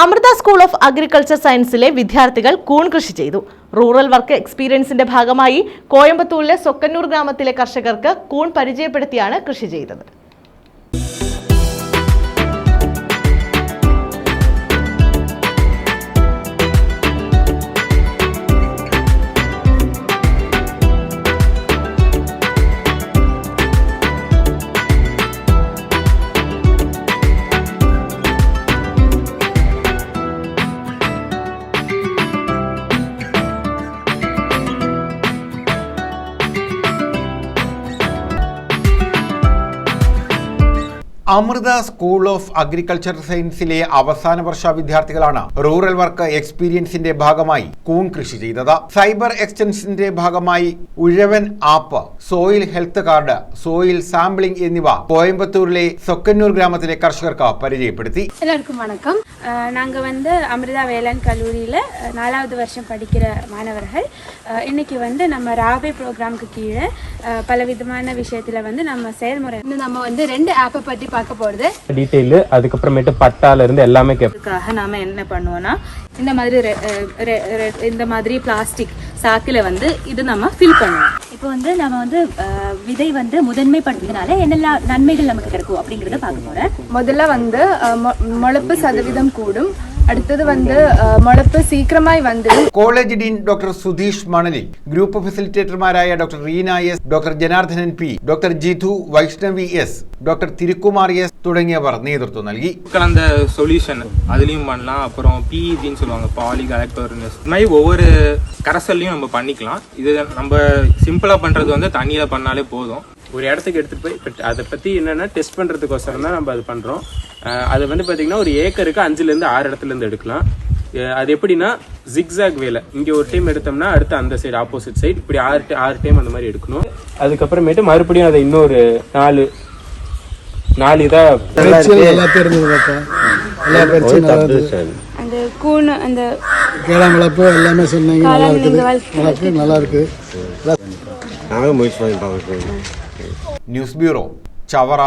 Amrita school of agriculture സയൻസിലെ വിദ്യാർത്ഥികൾ കൂൺ കൃഷി ചെയ്തു. റൂറൽ വർക്ക് എക്സ്പീരിയൻസിന്റെ ഭാഗമായി കോയമ്പത്തൂരിലെ സൊക്കന്നൂർ ഗ്രാമത്തിലെ കർഷകർക്ക് കൂൺ പരിചയപ്പെടുത്തിയാണ് കൃഷി ചെയ്തത്. അമൃത സ്കൂൾ ഓഫ് അഗ്രികൾച്ചർ സയൻസിലെ അവസാന വർഷ വിദ്യാർത്ഥികളാണ് റൂറൽ വർക്ക് എക്സ്പീരിയൻസിന്റെ ഭാഗമായി കൂൺ കൃഷി ചെയ്തത് സൈബർ എക്സ്റ്റൻഷന്റെ ഭാഗമായി Uzhavan app soil health card soil sampling എന്നിവ കോയമ്പത്തൂരിലെ സൊക്കന്നൂർ ഗ്രാമത്തിലെ കർഷകർക്ക് പരിചയപ്പെടുത്തി எல்லாருக்கும் வணக்கம் அஹ் நாங்க வந்து அமிர்தா வேளாண் கல்லூரியில் நாலாவது வருஷம் படிக்கிற மாணவர்கள் அஹ் இன்னைக்கு வந்து நம்ம ராவே ப்ரோக்ராம்க்கு கீழே அஹ் பலவிதமான விஷயத்தில் வந்து நம்ம செயல்முறை இன்னும் நம்ம வந்து ரெண்டு ஆப்பை பற்றி பார்க்க போகிறது டீட்டெயில் அதுக்கப்புறமேட்டு பட்டால இருந்து எல்லாமே கேட்போம் அதுக்காக நாம என்ன பண்ணுவோம்னா இந்த மாதிரி ரெ- அஹ் ரெ- ரெ- இந்த மாதிரி பிளாஸ்டிக் சாக்கில வந்து இது நம்ம ஃபில் பண்ணுவோம். இப்போ வந்து நம்ம வந்து விதை வந்து முதன்மைப்படுத்துறதுனால என்னெல்லாம் நன்மைகள் நமக்கு கிடைக்கும் அப்படிங்கறத பார்க்க போறேன். முதல்ல வந்து முளைப்பு சதவீதம் கூடும். அடுத்தது வந்து அஹ், முளைப்பு சீக்கிரமாய் வந்துடும் college dean doctor Sudheesh Manali group ഫെസിലിറ്റേറ്റർമാരായ doctor Reena S doctor Janardhanan P doctor Jithu Vaishnavi S doctor Thirukumar S തുടങ്ങിയവർ നേതൃത്വം നൽകി கலந்த சொல்யூஷன் அதுலேயும் பண்ணலாம் அப்புறம் பிஇஜின்னு சொல்லுவாங்க பாலி கலெக்டர்னஸ் இது மாதிரி ஒவ்வொரு கரைசல்லையும் நம்ம பண்ணிக்கலாம் இது நம்ம சிம்பிளாக பண்ணுறது வந்து தண்ணியில் பண்ணாலே போதும் ஒரு இடத்துக்கு எடுத்துட்டு போய் இப்போ அதை பத்தி என்னன்னா டெஸ்ட் பண்றதுக்கோசரம் தான் நம்ம அது பண்றோம். அஹ் அது வந்து பாத்தீங்கன்னா ஒரு ஏக்கருக்கு அஞ்சுல இருந்து ஆறு இடத்துல இருந்து எடுக்கலாம். அது எப்படின்னா ஜிக்ஸாக் வேலை. இங்க ஒரு டைம் எடுத்தோம்னா அடுத்து அந்த சைடு ஆப்போசிட் சைடு இப்படி ஆறு ஆறு டைம் அந்த மாதிரி எடுக்கணும். அதுக்கப்புறமேட்டு மறுபடியும் அதை இன்னொரு நாலு நாலு இதா அந்த கூண் அந்த கேளாம் வளர்ப்பு எல்லாமே சொன்னீங்க. நல்லா இருக்குது. நீங்க வளர்த்து- வளர்ப்பு நல்லா இருக்கு ന്യൂസ് ബ്യൂറോ ചവറ.